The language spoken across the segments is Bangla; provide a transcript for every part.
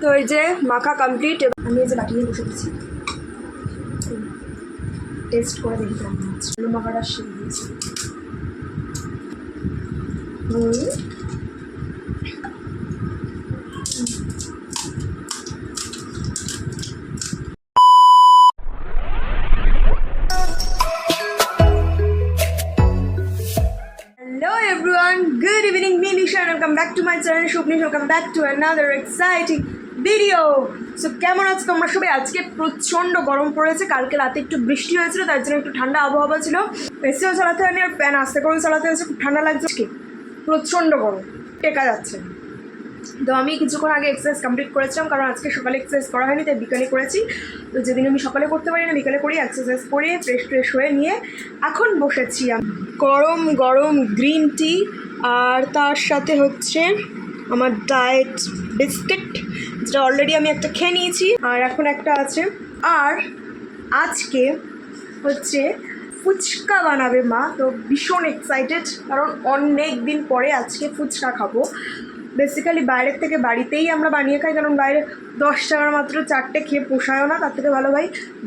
তো এই যে মাখা কমপ্লিট আমি এই যে বাটি নিয়ে বসে পড়ছি টেস্ট করে দেখি কেমন আলু মাখাটা শিখে দিয়েছি good evening, me Nisha and welcome back to my channel Shubnish, welcome back to another exciting video. So, কেমন আছো তোমরা সবাই? আজকে প্রচণ্ড গরম পড়েছে। কালকে রাতে একটু বৃষ্টি হয়েছিল, তার জন্য একটু ঠান্ডা আবহাওয়া ছিল। এসিও চালাতে হয়নি আর ফ্যান আস্তে। করে চালাতে হয়েছে, খুব ঠান্ডা লাগছে। আজকে প্রচণ্ড গরম। টেকা যাচ্ছে। তো আমি কিছুক্ষণ আগে এক্সারসাইজ কমপ্লিট করেছিলাম, কারণ আজকে সকালে এক্সারসাইজ করা হয়নি, তাই বিকালে করেছি। তো যেদিন আমি সকালে করতে পারি না বিকালে করি এক্সারসাইজ করে ফ্রেশ ফ্রেশ হয়ে নিয়ে এখন বসেছি আমি। গরম গরম গ্রিন টি আর তার সাথে হচ্ছে আমার ডায়েট বিস্কিট যেটা অলরেডি আমি একটা খেয়ে নিয়েছি, আর এখন একটা আছে। আর আজকে হচ্ছে ফুচকা বানাবে মা, তো ভীষণ এক্সাইটেড কারণ অনেক দিন পরে আজকে ফুচকা খাব। বেসিক্যালি বাইরের থেকে বাড়িতেই আমরা বানিয়ে খাই, কারণ বাইরে দশ টাকার মাত্র চারটে খেয়ে পোষায়ও না, তার থেকে ভালো ভাই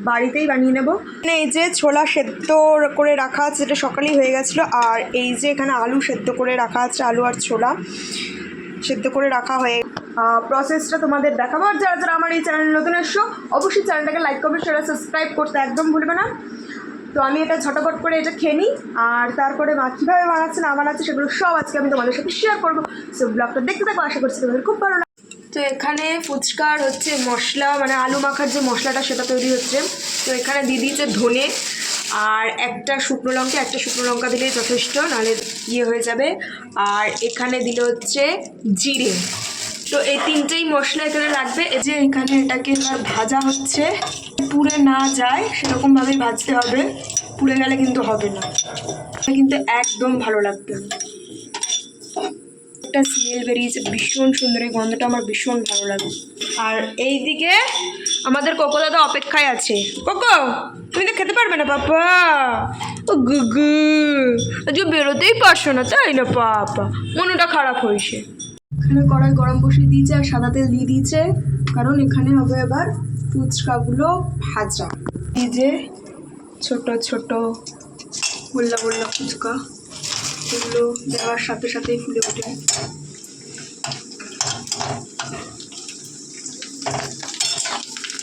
বাড়িতেই বানিয়ে নেব। এই যে ছোলা সেদ্ধ করে রাখা আছে, যেটা সকালেই হয়ে গেছিল, আর এই যে এখানে আলু সেদ্ধ করে রাখা আছে, আলু আর ছোলা। সেদ্ধ করে রাখা হয়ে প্রসেসটা তোমাদের দেখাবো। আর যারা যারা আমার এই চ্যানেল নতুন এসছো, অবশ্যই চ্যানেলটাকে লাইক করবে সেটা সাবস্ক্রাইব করতে একদম ভুলবে না। তো আমি এটা ঝটপট করে এটা খেয়ে নিই, আর তারপরে মা কীভাবে বানাচ্ছে, না বানাচ্ছে, সেগুলো সব আজকে আমি তোমাদের সাথে শেয়ার করব। সো ব্লগটা দেখতে থাকো, আশা করছি তোমাদের খুব ভালো লাগে তো এখানে ফুচকার হচ্ছে মশলা মানে আলু মাখার যে মশলাটা, সেটা তৈরি হচ্ছে। তো এখানে দিয়ে দিয়েছে ধনে। আর একটা শুকনো লঙ্কা, একটা শুকনো লঙ্কা দিলেই যথেষ্ট, নাহলে ইয়ে হয়ে যাবে। আর এখানে দিলে হচ্ছে জিরে। তো এই তিনটেই মশলা এখানে লাগবে। এই যে এখানে এটাকে এবার ভাজা হচ্ছে, পুড়ে না যায় সেরকমভাবেই ভাজতে হবে। পুড়ে গেলে কিন্তু হবে না। কিন্তু একদম ভালো লাগবে। একটা স্মেল বেরিয়েছে, ভীষণ সুন্দর, এই গন্ধটা আমার ভীষণ ভালো লাগে। আর এই দিকে আমাদের কোকো দাদা অপেক্ষায় আছে। কোকো, তুমি তো খেতে পারবে না, পাপা। ও গুগু আজকে বেরোতেই পারছ না, তাই না, পাপা? মনটা খারাপ হয়েছে। এখানে কড়াই গরম বসিয়ে দিয়েছে আর সাদা তেল দিয়ে দিয়েছে। কারণ এখানে হবে এবার ফুচকাগুলো ভাজা। এই যে ছোট ছোট গোল্লা গোল্লা ফুচকা। এগুলো দেওয়ার সাথে সাথেই ফুলে ওঠে দেখতে পাচ্ছি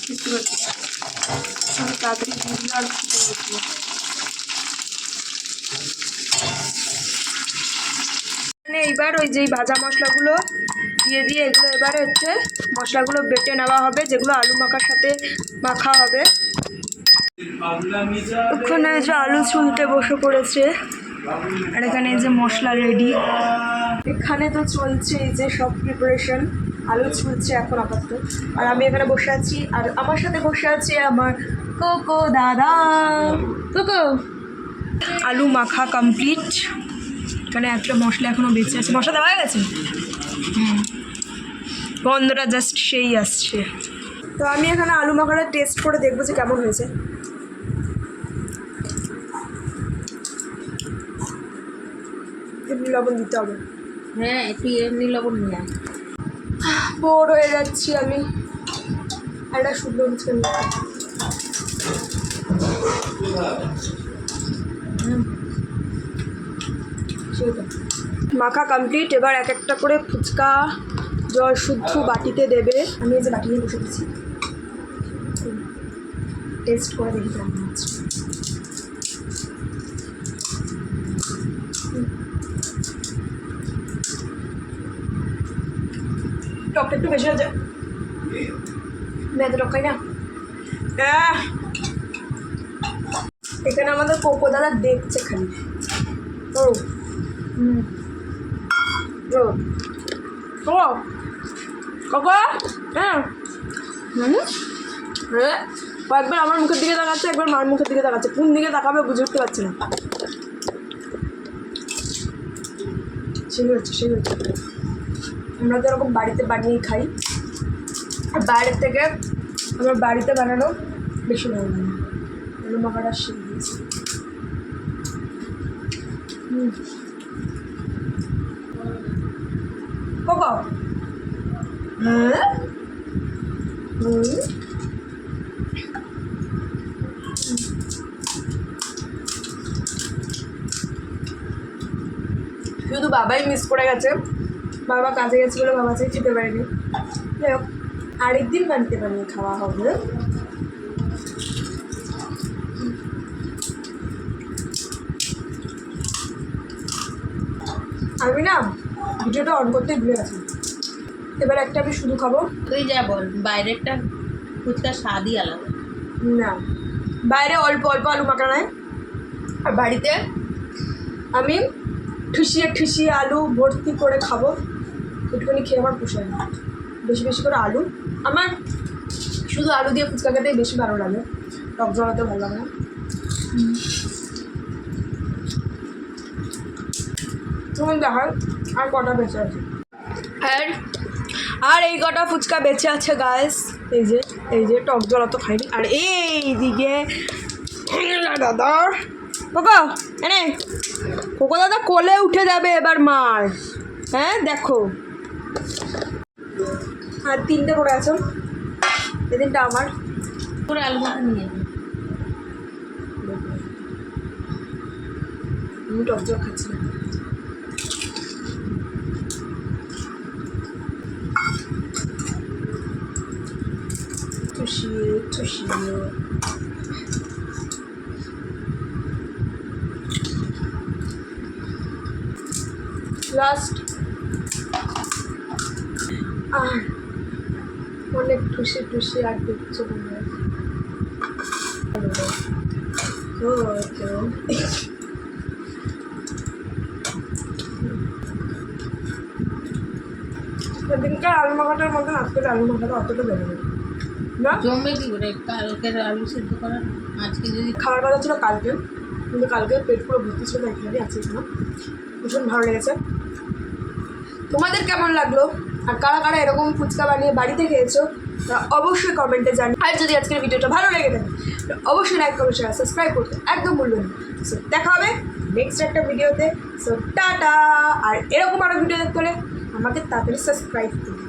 সব তাড়াতাড়ি দিয়ে এইবার ওই যেই ভাজা মশলাগুলো দিয়ে দিয়ে এগুলো এবারে হচ্ছে মশলাগুলো বেটে নেওয়া হবে, যেগুলো আলু মাখার সাথে মাখা হবে। ওখানে যে আলু ছুলতে বসে পড়েছে, আর এখানে যে মশলা রেডি এখানে তো চলছে এই যে সব প্রিপারেশন আলু ছুলছে এখন আপাতত। আর আমি এখানে বসে আছি, আর আমার সাথে বসে আছে আমার কোকো দাদা। কোকো! আলু মাখা কমপ্লিট এখানে একটা মশলা এখনও বেঁচে আছে। মশলা দেওয়া গেছে? হুম। জাস্ট সেই আসছে। তো আমি এখানে আলু মাখাটা টেস্ট করে দেখব যে কেমন হয়েছে। এমনি লবণ দিতে হবে। হ্যাঁ একটু এমনি লবণ নিয়ে। বোর হয়ে যাচ্ছি আমি। একটা সুন্দর হচ্ছে মাখা কমপ্লিট এবার এক একটা করে ফুচকা, জল শুদ্ধ বাটিতে দেবে। আমি এই যে বাটি নিয়ে বসে গেছি টেস্ট করে দেখি কেমন টকটা একটু বেশি হয়েছে। মেয়েদের টক খাই না! এখানে আমাদের কোকো দাদা দেখছে খালি। ও। হুম। ও। কোকো? হ্যাঁ। হুম। হ্যাঁ একবার আমার মুখের দিকে তাকাচ্ছে একবার মার মুখের দিকে তাকাচ্ছে। কোন দিকে তাকাবে বুঝে উঠতে পারছি না। সেই হচ্ছে সেই হচ্ছে। আমরা তো এরকম বাড়িতে বানিয়েই খাই। আর বাইরের থেকে আমার বাড়িতে বানানো বেশি ভালো লাগে। আলু মাখাটা দিয়েছি হ্যাঁ? হুম। শুধু বাবাই মিস করে গেছে। বাবা কাজে গেছে বলে বাবা সেই খেতে পারেনি। যাই হোক আরেকদিন বাড়িতে বানিয়ে খাওয়া হবে। আমি না ভিডিওটা অন করতে ভুলে গেছি। এবার একটা আমি শুধু খাব। তুই যা বল বাইরেরটা ফুচকার স্বাদই আলাদা। না বাইরে অল্প অল্প আলু মাখানায়। আর বাড়িতে আমি ঠুসিয়ে ঠুসিয়ে আলু ভর্তি করে খাব। একটুখানি খেয়ে আমার পোষায় না। বেশি বেশি করে আলু। আমার শুধু আলু দিয়ে ফুচকা খেতেই বেশি ভালো লাগে। টক জলাতে ভালো লাগে না। তখন দেখার আর কটা বেঁচে আছে? আর আর এই কটা ফুচকা বেঁচে আছে গাইস এই যে এই যে, টক জল তো খাইনি। আর এই দিকে দাদা। কোকো, এনে। কোকো দাদা কোলে উঠে যাবে এবার মার। হ্যাঁ দেখো। আর তিনটে করে আছো। এদিনটা আমার। করে আলু মাখা নিয়ে আমি টক জল খাচ্ছি না। টুসিয়ে লাস্ট আর অনেক টুসি টুসি আর দেখছ মনে সেদিনকে আলু মাখাটার মতন আজকের আলু মাখাটা অতটা দেবে না? কি করে কালকের আলু সেদ্ধ করা আজকে যদি খাওয়ার কথা ছিল কালকে কিন্তু কালকে পেট পুরো ভর্তি ছিল এখানে। ভীষণ ভালো লেগেছে। তোমাদের কেমন লাগল? আর কারা কারা এরকম ফুচকা বানিয়ে বাড়িতে খেয়েছো অবশ্যই কমেন্টে জানি আর যদি আজকের ভিডিওটা ভালো লেগে থাকে অবশ্যই লাইক কমেন্ট শেয়ার সাবস্ক্রাইব করতে একদম ভুলবেন সো দেখা হবে নেক্সট একটা ভিডিওতে। সো টাটা আর এরকম আরও ভিডিও দেখতে হলে আমাকে তাড়াতাড়ি সাবস্ক্রাইব করুন